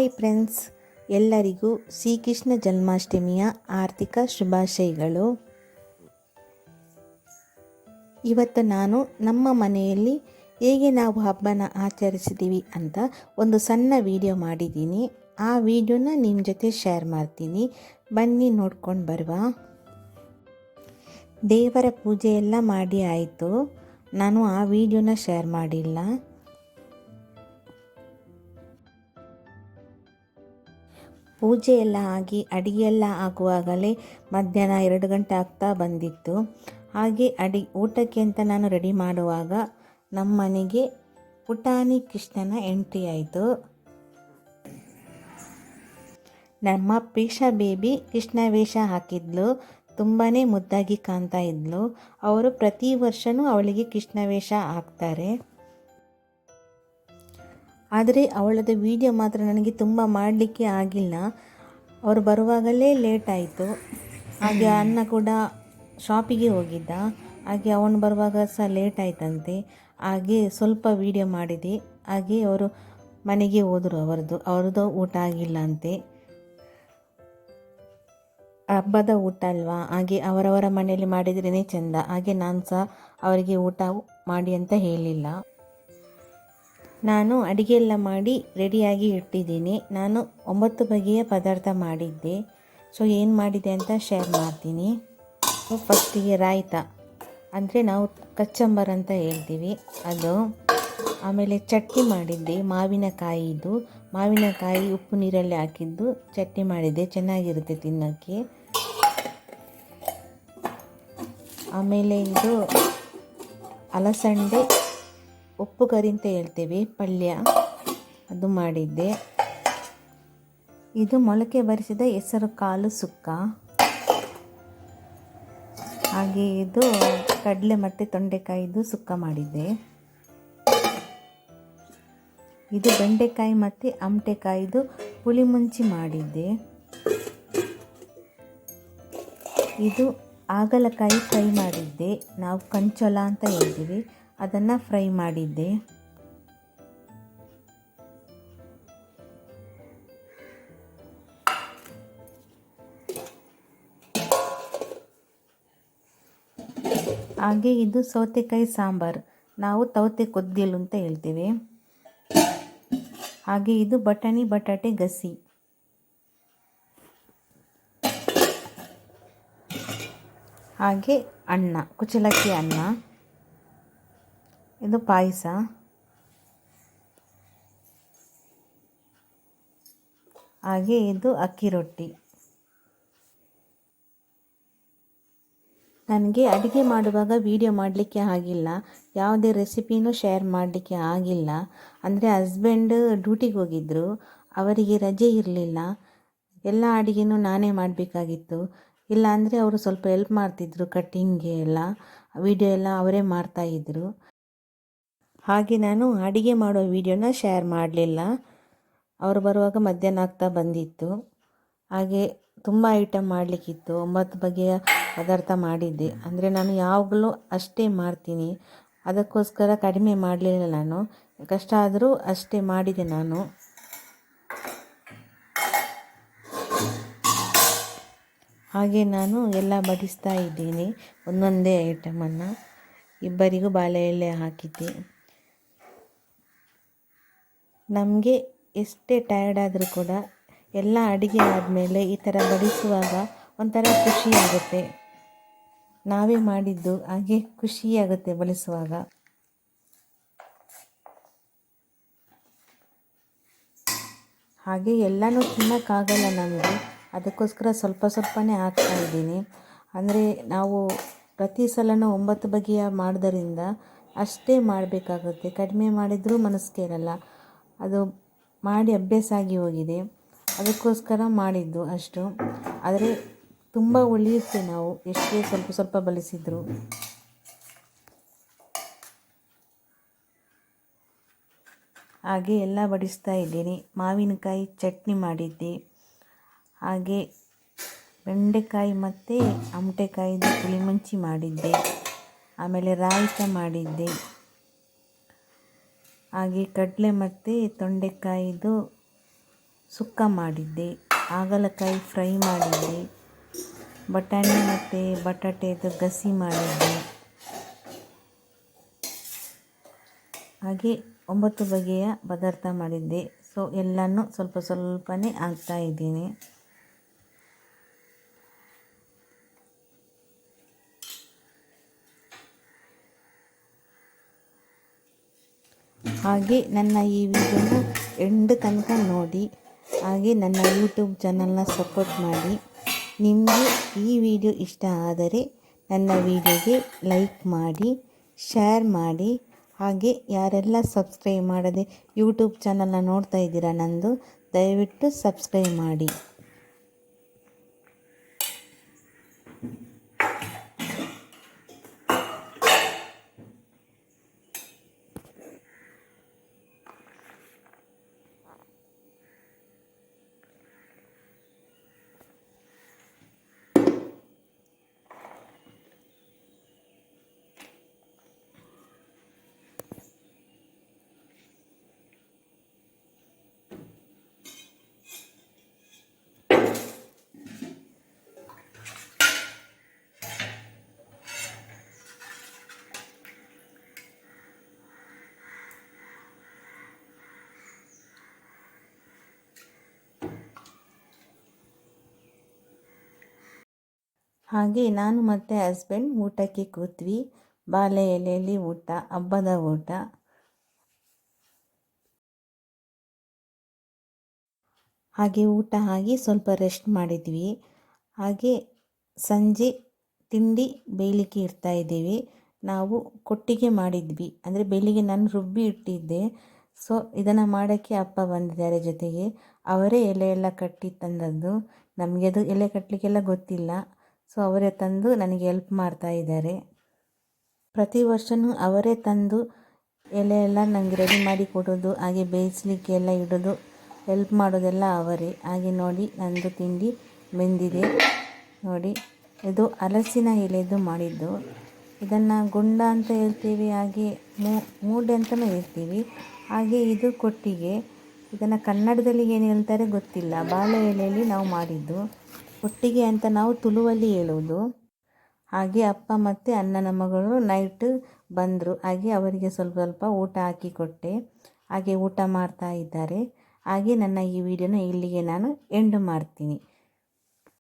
Hi friends, ಎಲ್ಲರಿಗೂ ಶ್ರೀಕೃಷ್ಣ ಜನ್ಮಾಷ್ಟಮಿಯ ಆರ್ಥಿಕ ಶುಭಾಶಯಗಳು. ಇವತ್ತು ನಾನು ನಮ್ಮ ಮನೆಯಲ್ಲಿ ಹೇಗೆ ನಾವು ಹಬ್ಬನ ಆಚರಿಸಿದ್ದೀವಿ ಅಂತ ಒಂದು ಸಣ್ಣ ವಿಡಿಯೋ ಮಾಡಿದ್ದೀನಿ. ಆ ವಿಡಿಯೋನ ನಿಮ್ಮ ಜೊತೆ ಶೇರ್ ಮಾಡ್ತೀನಿ. ಬನ್ನಿ ನೋಡ್ಕೊಂಡು ಬರುವ. ದೇವರ ಪೂಜೆ ಎಲ್ಲ ಮಾಡಿ ಆಯಿತು. ನಾನು ಆ ವಿಡಿಯೋನ ಶೇರ್ ಮಾಡಿಲ್ಲ. ಪೂಜೆ ಎಲ್ಲ ಆಗಿ ಅಡಿಗೆ ಎಲ್ಲ ಆಗುವಾಗಲೇ ಮಧ್ಯಾಹ್ನ ಎರಡು ಗಂಟೆ ಆಗ್ತಾ ಬಂದಿತ್ತು. ಹಾಗೆ ಅಡಿ, ಊಟಕ್ಕೆ ಅಂತ ನಾನು ರೆಡಿ ಮಾಡುವಾಗ ನಮ್ಮ ಮನೆಗೆ ಪುಟಾಣಿ ಕೃಷ್ಣನ ಎಂಟ್ರಿ ಆಯಿತು. ನಮ್ಮ ಪೀಷಾ ಬೇಬಿ ಕೃಷ್ಣ ವೇಷ ಹಾಕಿದ್ಲು ತುಂಬಾ ಮುದ್ದಾಗಿ ಕಾಣ್ತಾ ಇದ್ಲು. ಅವರು ಪ್ರತಿ ವರ್ಷವೂ ಅವಳಿಗೆ ಕೃಷ್ಣ ವೇಷ ಹಾಕ್ತಾರೆ. ಆದರೆ ಅವಳದ ವೀಡಿಯೋ ಮಾತ್ರ ನನಗೆ ತುಂಬ ಮಾಡಲಿಕ್ಕೆ ಆಗಿಲ್ಲ. ಅವರು ಬರುವಾಗಲೇ ಲೇಟ್ ಆಯಿತು. ಹಾಗೆ ಅನ್ನ ಕೂಡ ಶಾಪಿಗೆ ಹೋಗಿದ್ದ. ಹಾಗೆ ಅವನು ಬರುವಾಗ ಸಹ ಲೇಟ್ ಆಯ್ತಂತೆ. ಹಾಗೆ ಸ್ವಲ್ಪ ವೀಡಿಯೋ ಮಾಡಿದೆ. ಹಾಗೆ ಅವರು ಮನೆಗೆ ಹೋದರು ಅವರದ್ದು ಅವ್ರದ್ದು ಊಟ ಆಗಿಲ್ಲ ಅಂತೆ. ಹಬ್ಬದ ಊಟ ಅಲ್ವಾ? ಹಾಗೆ ಅವರವರ ಮನೆಯಲ್ಲಿ ಮಾಡಿದ್ರೇ ಚೆಂದ. ಹಾಗೆ ನಾನು ಸಹ ಅವರಿಗೆ ಊಟ ಮಾಡಿ ಅಂತ ಹೇಳಿಲ್ಲ. ನಾನು ಅಡಿಗೆ ಎಲ್ಲ ಮಾಡಿ ರೆಡಿಯಾಗಿ ಇಟ್ಟಿದ್ದೀನಿ. ನಾನು ಒಂಬತ್ತು ಬಗೆಯ ಪದಾರ್ಥ ಮಾಡಿದ್ದೆ. ಸೊ ಏನು ಮಾಡಿದೆ ಅಂತ ಶೇರ್ ಮಾಡ್ತೀನಿ. ಫಸ್ಟಿಗೆ ರಾಯ್ತ. ಅಂದರೆ ನಾವು ಕಚ್ಚಂಬರ್ ಅಂತ ಹೇಳ್ತೀವಿ. ಅದು ಆಮೇಲೆ ಚಟ್ನಿ ಮಾಡಿದ್ದೆ. ಮಾವಿನಕಾಯಿದು ಮಾವಿನಕಾಯಿ ಉಪ್ಪು ನೀರಲ್ಲಿ ಹಾಕಿದ್ದು ಚಟ್ನಿ ಮಾಡಿದ್ದೆ. ಚೆನ್ನಾಗಿರುತ್ತೆ ತಿನ್ನೋಕ್ಕೆ. ಆಮೇಲೆ ಇದು ಅಲಸಂಡೆ ಉಪ್ಪು ಕರಿ ಅಂತ ಹೇಳ್ತೇವೆ, ಪಲ್ಯ. ಅದು ಮಾಡಿದ್ದೆ. ಇದು ಮೊಳಕೆ ಬರಿಸಿದ ಹೆಸರು ಕಾಳು ಸುಕ್ಕ. ಹಾಗೆ ಇದು ಕಡಲೆ ಮತ್ತು ತೊಂಡೆಕಾಯಿದು ಸುಕ್ಕ ಮಾಡಿದ್ದೆ. ಇದು ಬೆಂಡೆಕಾಯಿ ಮತ್ತು ಅಮಟೆಕಾಯಿದು ಪುಳಿ ಮುಂಚಿ ಮಾಡಿದ್ದೆ. ಇದು ಆಗಲಕಾಯಿ ಫ್ರೈ ಮಾಡಿದ್ದೆ. ನಾವು ಕಂಚೊಲ ಅಂತ ಹೇಳ್ತೀವಿ. ಅದನ್ನು ಫ್ರೈ ಮಾಡಿದ್ದೆ. ಹಾಗೆ ಇದು ಸೌತೆಕಾಯಿ ಸಾಂಬಾರು. ನಾವು ತೌತೆ ಕೊದ್ದಿಲು ಅಂತ ಹೇಳ್ತೇವೆ. ಹಾಗೆ ಇದು ಬಟಾಣಿ ಬಟಾಟೆ ಗಸಿ. ಹಾಗೆ ಅನ್ನ ಕುಚಲಕ್ಕಿ ಅನ್ನ. ಇದು ಪಾಯಸ. ಹಾಗೆ ಇದು ಅಕ್ಕಿ ರೊಟ್ಟಿ. ನನಗೆ ಅಡುಗೆ ಮಾಡುವಾಗ ವೀಡಿಯೋ ಮಾಡಲಿಕ್ಕೆ ಆಗಿಲ್ಲ. ಯಾವುದೇ ರೆಸಿಪಿನೂ ಶೇರ್ ಮಾಡಲಿಕ್ಕೆ ಆಗಿಲ್ಲ. ಅಂದರೆ ಹಸ್ಬೆಂಡ್ ಡ್ಯೂಟಿಗೆ ಹೋಗಿದ್ದರು ಅವರಿಗೆ ರಜೆ ಇರಲಿಲ್ಲ. ಎಲ್ಲ ಅಡುಗೆನೂ ನಾನೇ ಮಾಡಬೇಕಾಗಿತ್ತು. ಇಲ್ಲ ಅಂದರೆ ಅವರು ಸ್ವಲ್ಪ ಹೆಲ್ಪ್ ಮಾಡ್ತಿದ್ರು ಕಟ್ಟಿಂಗ್ಗೆ ಎಲ್ಲ. ವೀಡಿಯೋ ಎಲ್ಲ ಅವರೇ ಮಾಡ್ತಾಯಿದ್ರು ಹಾಗೆ ನಾನು ಅಡಿಗೆ ಮಾಡೋ ವಿಡಿಯೋನ ಶೇರ್ ಮಾಡಲಿಲ್ಲ. ಅವರು ಬರುವಾಗ ಮಧ್ಯಾಹ್ನ ಆಗ್ತಾ ಬಂದಿತ್ತು. ಹಾಗೆ ತುಂಬ ಐಟಮ್ ಮಾಡಲಿಕ್ಕಿತ್ತು. ಒಂಬತ್ತು ಬಗೆಯ ಪದಾರ್ಥ ಮಾಡಿದ್ದೆ. ಅಂದರೆ ನಾನು ಯಾವಾಗಲೂ ಅಷ್ಟೇ ಮಾಡ್ತೀನಿ. ಅದಕ್ಕೋಸ್ಕರ ಕಡಿಮೆ ಮಾಡಲಿಲ್ಲ ನಾನು. ಕಷ್ಟ ಆದರೂ ಅಷ್ಟೇ ಮಾಡಿದೆ ನಾನು. ಹಾಗೆ ನಾನು ಎಲ್ಲ ಬಡಿಸ್ತಾ ಇದ್ದೀನಿ. ಒಂದೊಂದೇ ಐಟಮನ್ನು ಇಬ್ಬರಿಗೂ ಬಾಳೆ ಎಲೆ ಹಾಕಿದ್ದೆ. ನಮಗೆ ಎಷ್ಟೇ ಟಯರ್ಡ್ ಆದರೂ ಕೂಡ ಎಲ್ಲ ಅಡುಗೆ ಆದಮೇಲೆ ಈ ಥರ ಬಡಿಸುವಾಗ ಒಂಥರ ಖುಷಿಯಾಗುತ್ತೆ ನಾವೇ ಮಾಡಿದ್ದು ಹಾಗೆ ಖುಷಿಯಾಗುತ್ತೆ ಬಳಸುವಾಗ ಹಾಗೆ ಎಲ್ಲನೂ ತಿನ್ನೋಕ್ಕಾಗಲ್ಲ ನಮಗೆ. ಅದಕ್ಕೋಸ್ಕರ ಸ್ವಲ್ಪ ಸ್ವಲ್ಪನೇ ಹಾಕ್ತಾ ಇದ್ದೀನಿ. ಅಂದರೆ ನಾವು ಪ್ರತಿ ಸಲನೂ ಒಂಬತ್ತು ಬಗೆಯ ಮಾಡೋದರಿಂದ ಅಷ್ಟೇ ಮಾಡಬೇಕಾಗುತ್ತೆ. ಕಡಿಮೆ ಮಾಡಿದರೂ ಮನಸ್ಸಿಗೆ ಇರಲ್ಲ. ಅದು ಮಾಡಿ ಅಭ್ಯಾಸ ಆಗಿ ಹೋಗಿದೆ. ಅದಕ್ಕೋಸ್ಕರ ಮಾಡಿದ್ದು ಅಷ್ಟು. ಆದರೆ ತುಂಬ ಉಳಿಯುತ್ತೆ ನಾವು. ಎಷ್ಟೇ ಸ್ವಲ್ಪ ಸ್ವಲ್ಪ ಬಳಸಿದ್ರು. ಹಾಗೆ ಎಲ್ಲ ಬಡಿಸ್ತಾ ಇದ್ದೀನಿ. ಮಾವಿನಕಾಯಿ ಚಟ್ನಿ ಮಾಡಿದ್ದೆ. ಹಾಗೆ ಬೆಂಡೆಕಾಯಿ ಮತ್ತು ಅಮಟೆಕಾಯಿದು ಪುಳಿಮುಂಚಿ ಮಾಡಿದ್ದೆ. ಆಮೇಲೆ ರಾಯಿತ ಮಾಡಿದ್ದೆ. ಹಾಗೆ ಕಡಲೆ ಮತ್ತು ತೊಂಡೆಕಾಯಿದು ಸುಕ್ಕ ಮಾಡಿದ್ದೆ ಹಾಗಲಕಾಯಿ ಫ್ರೈ ಮಾಡಿದ್ದೆ, ಬಟಾಣಿ ಮತ್ತು ಬಟಾಟೆದು ಗಸಿ ಮಾಡಿದ್ದೆ. ಹಾಗೆ ಒಂಬತ್ತು ಬಗೆಯ ಪದಾರ್ಥ ಮಾಡಿದ್ದೆ. ಸೊ ಎಲ್ಲನೂ ಸ್ವಲ್ಪ ಸ್ವಲ್ಪನೇ ಹಾಕ್ತಾ ಇದ್ದೀನಿ. ಹಾಗೆ ನನ್ನ ಈ ವಿಡಿಯೋನ ಎಂಡ್ ತನಕ ನೋಡಿ, ಹಾಗೆ ನನ್ನ ಯೂಟ್ಯೂಬ್ ಚಾನಲ್ನ ಸಪೋರ್ಟ್ ಮಾಡಿ. ನಿಮಗೆ ಈ ವಿಡಿಯೋ ಇಷ್ಟ ಆದರೆ ನನ್ನ ವಿಡಿಯೋಗೆ ಲೈಕ್ ಮಾಡಿ ಶೇರ್ ಮಾಡಿ. ಹಾಗೆ ಯಾರೆಲ್ಲ ಸಬ್ಸ್ಕ್ರೈಬ್ ಮಾಡದೆ ಯೂಟ್ಯೂಬ್ ಚಾನಲ್ನ ನೋಡ್ತಾ ಇದ್ದೀರಾ ನಂದು, ದಯವಿಟ್ಟು ಸಬ್ಸ್ಕ್ರೈಬ್ ಮಾಡಿ. ಹಾಗೆ ನಾನು ಮತ್ತು ಹಸ್ಬೆಂಡ್ ಊಟಕ್ಕೆ ಕೂತ್ವಿ. ಬಾಳೆ ಎಲೆಯಲ್ಲಿ ಊಟ, ಹಬ್ಬದ ಊಟ. ಹಾಗೆ ಊಟ ಆಗಿ ಸ್ವಲ್ಪ ರೆಸ್ಟ್ ಮಾಡಿದ್ವಿ. ಹಾಗೆ ಸಂಜೆ ತಿಂಡಿ ಬೇಯಲಿಕ್ಕೆ ಇರ್ತಾ ಇದ್ದೀವಿ. ನಾವು ಕೊಟ್ಟಿಗೆ ಮಾಡಿದ್ವಿ. ಅಂದರೆ ಬೆಳಿಗ್ಗೆ ನಾನು ರುಬ್ಬಿ ಇಟ್ಟಿದ್ದೆ. ಸೊ ಇದನ್ನು ಮಾಡೋಕ್ಕೆ ಅಪ್ಪ ಬಂದಿದ್ದಾರೆ ಜೊತೆಗೆ. ಅವರೇ ಎಲೆ ಎಲ್ಲ ಕಟ್ಟಿ ತಂದದ್ದು. ನಮಗೆ ಅದು ಎಲೆ ಕಟ್ಟಲಿಕ್ಕೆಲ್ಲ ಗೊತ್ತಿಲ್ಲ. ಸೊ ಅವರೇ ತಂದು ನನಗೆ ಹೆಲ್ಪ್ ಮಾಡ್ತಾ ಇದ್ದಾರೆ. ಪ್ರತಿ ವರ್ಷವೂ ಅವರೇ ತಂದು ಎಲೆ ಎಲ್ಲ ನನಗೆ ರೆಡಿ ಮಾಡಿ ಕೊಡೋದು, ಹಾಗೆ ಬೇಯಿಸ್ಲಿಕ್ಕೆ ಎಲ್ಲ ಇಡೋದು ಹೆಲ್ಪ್ ಮಾಡೋದೆಲ್ಲ ಅವರೇ. ಹಾಗೆ ನೋಡಿ ನಂದು ತಿಂಡಿ ಬೆಂದಿದೆ. ನೋಡಿ, ಇದು ಹಲಸಿನ ಎಲೆದು ಮಾಡಿದ್ದು. ಇದನ್ನು ಗುಂಡ ಅಂತ ಹೇಳ್ತೀವಿ, ಹಾಗೆ ಮೂಡೆ ಅಂತಲೂ ಹೇಳ್ತೀವಿ. ಹಾಗೆ ಇದು ಕೊಟ್ಟಿಗೆ. ಇದನ್ನು ಕನ್ನಡದಲ್ಲಿ ಏನು ಹೇಳ್ತಾರೆ ಗೊತ್ತಿಲ್ಲ. ಬಾಳೆ ಎಲೆಯಲ್ಲಿ ನಾವು ಮಾಡಿದ್ದು. ಒಟ್ಟಿಗೆ ಅಂತ ನಾವು ತುಳುವಲ್ಲಿ ಹೇಳುವುದು. ಹಾಗೆ ಅಪ್ಪ ಮತ್ತು ಅಣ್ಣನ ಮಗಳು ನೈಟ್ ಬಂದರು. ಹಾಗೆ ಅವರಿಗೆ ಸ್ವಲ್ಪ ಸ್ವಲ್ಪ ಊಟ ಹಾಕಿ ಕೊಟ್ಟೆ ಹಾಗೆ ಊಟ ಮಾಡ್ತಾ ಇದ್ದಾರೆ. ಹಾಗೆ ನನ್ನ ಈ ವಿಡಿಯೋನ ಇಲ್ಲಿಗೆ ನಾನು ಎಂಡ್ ಮಾಡ್ತೀನಿ.